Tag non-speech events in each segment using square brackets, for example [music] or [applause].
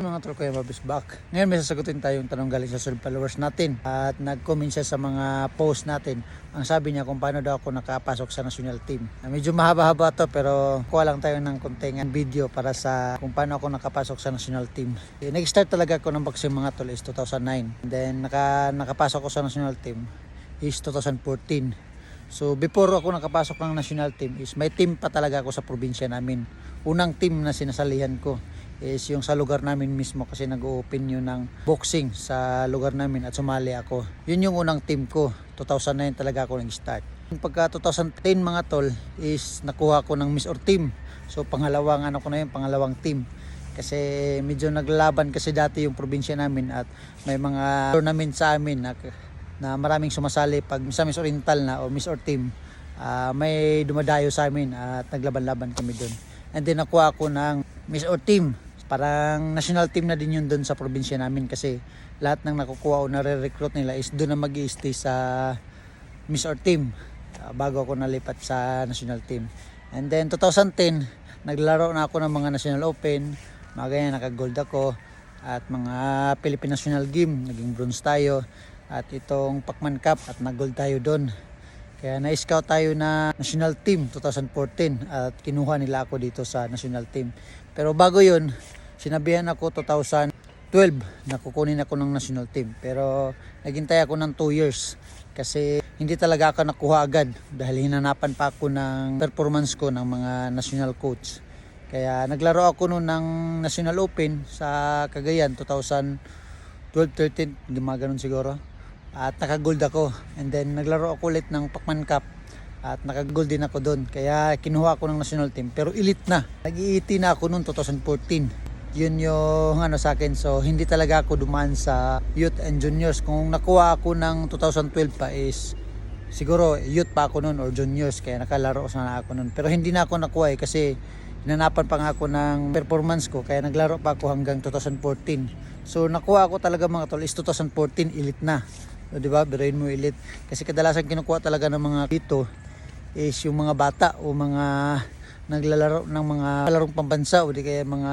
Mga tol ko yung mabis back. Ngayon may sasagutin tayong tanong galing sa solid followers natin. At nag-comment siya sa mga post natin. Ang sabi niya kung paano daw ako nakapasok sa national team. Na medyo mahaba-haba to pero kuha lang tayo ng konting video para sa kung paano ako nakapasok sa national team. Eh, Nag-start talaga ako ng boxing mga tol is 2009. And then naka, nakapasok ko sa national team is 2014. So before ako nakapasok ng national team is may team pa talaga ako sa probinsya namin. Unang team na sinasalihan ko is yung sa lugar namin mismo kasi nag-open yun ng boxing sa lugar namin at sumali ako. Yun yung unang team ko. 2009 talaga ako nag-start. Pagka 2010 mga tol is nakuha ko ng Miss or Team. So pangalawang ano ko na yun, pangalawang team. Kasi medyo naglalaban kasi dati yung probinsya namin at may mga tournament sa amin na, na maraming sumasali pag sa Miss Oriental na o Miss or Team. ah, may dumadayo sa amin at naglaban-laban kami doon. And then nakuha ako ng Miss or Team. Parang national team na din yun doon sa probinsya namin kasi lahat ng nakukuha o nare-recruit nila is doon na mag stay sa Miss or Team ah, bago ako nalipat sa national team. And then 2010, naglaro na ako ng mga national open, mga ganyan, naka-gold ako at mga Philippine National Game, naging bronze tayo at itong Pacman Cup at nag-gold tayo doon. Kaya na-scout tayo na national team 2014 at kinuha nila ako dito sa national team. Pero bago yun, sinabihan ako 2012 na kukunin ako ng national team. Pero naghintay ako ng 2 years kasi hindi talaga ako nakuha agad dahil hinanapan pa ako ng performance ko ng mga national coach. Kaya naglaro ako noon ng National Open sa Cagayan 2012-13, gumaganon siguro. At naka-gold ako. And then naglaro ako ulit ng Pacman Cup at naka-gold din ako doon. Kaya kinuha ako ng national team. Pero elite na. Nag-iiti na ako noon 2014. Yun yung ano sa akin. So hindi talaga ako dumaan sa youth and juniors. Kung nakuha ako ng 2012 pa is siguro youth pa ako noon or juniors kaya nakalaro sana ako noon. Pero hindi na ako nakuha eh kasi hinanapan pa nga ako ng performance ko kaya naglaro pa ako hanggang 2014. So nakuha ako talaga mga tol is 2014 elite na. So, di ba? Biruin mo elite. Kasi kadalasan kinukuha talaga ng mga dito is yung mga bata o mga naglalaro ng mga larong pambansa o di kaya mga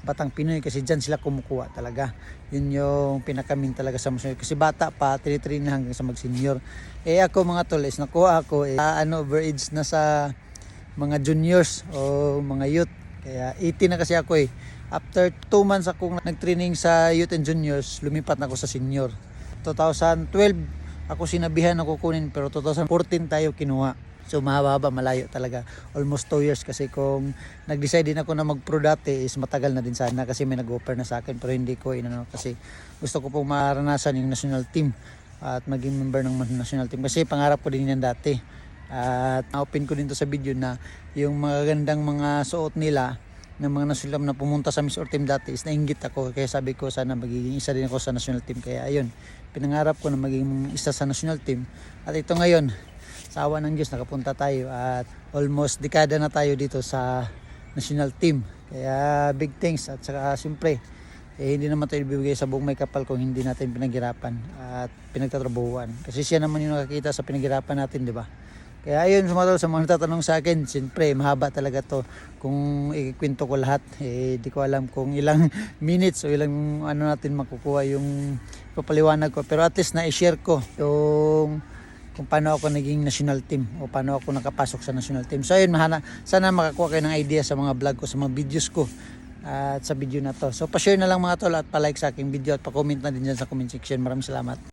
batang Pinoy kasi dyan sila kumukuha talaga. Yun yung pinakamin talaga sa museo. Kasi bata pa, 3-3 na hanggang sa mag-senior. Eh ako mga tol is nakuha ako eh, ah, ano, overage na sa mga juniors o mga youth. Kaya 18 na kasi ako eh. After 2 months akong nag-training sa youth and juniors, lumipat na ako sa senior. 2012 ako sinabihan na kukunin pero 2014 tayo kinuha. So mahaba-haba, malayo talaga. Almost 2 years kasi kung nag-decide din ako na mag-pro dati is matagal na din sana kasi may nag-offer na sa akin pero hindi ko inano kasi gusto ko pong maranasan yung national team at maging member ng national team kasi pangarap ko din yan dati. At na-open ko din to sa video na yung mga gandang mga suot nila ng mga national na pumunta sa Miss or Team dati is nainggit ako kaya sabi ko sana magiging isa din ako sa national team kaya ayun pinangarap ko na maging isa sa national team at ito ngayon sa awa ng Diyos nakapunta tayo at almost dekada na tayo dito sa national team kaya big thanks at saka siyempre eh, hindi naman tayo ibibigay sa buong may kapal kung hindi natin pinaghirapan at pinagtatrabuhuan kasi siya naman yung nakakita sa pinaghirapan natin di ba kaya ayun, sumatol sa mga natatanong sa akin, siyempre mahaba talaga to. Kung ikwento ko lahat, eh di ko alam kung ilang [laughs] minutes o ilang ano natin makukuha yung papaliwanag ko. Pero at least na-share ko yung kung paano ako naging national team o paano ako nakapasok sa national team. So ayun, mahana, sana makakuha kayo ng idea sa mga vlog ko, sa mga videos ko at sa video na to. So pa-share na lang mga tol at pa-like sa aking video at pa-comment na din dyan sa comment section. Maraming salamat.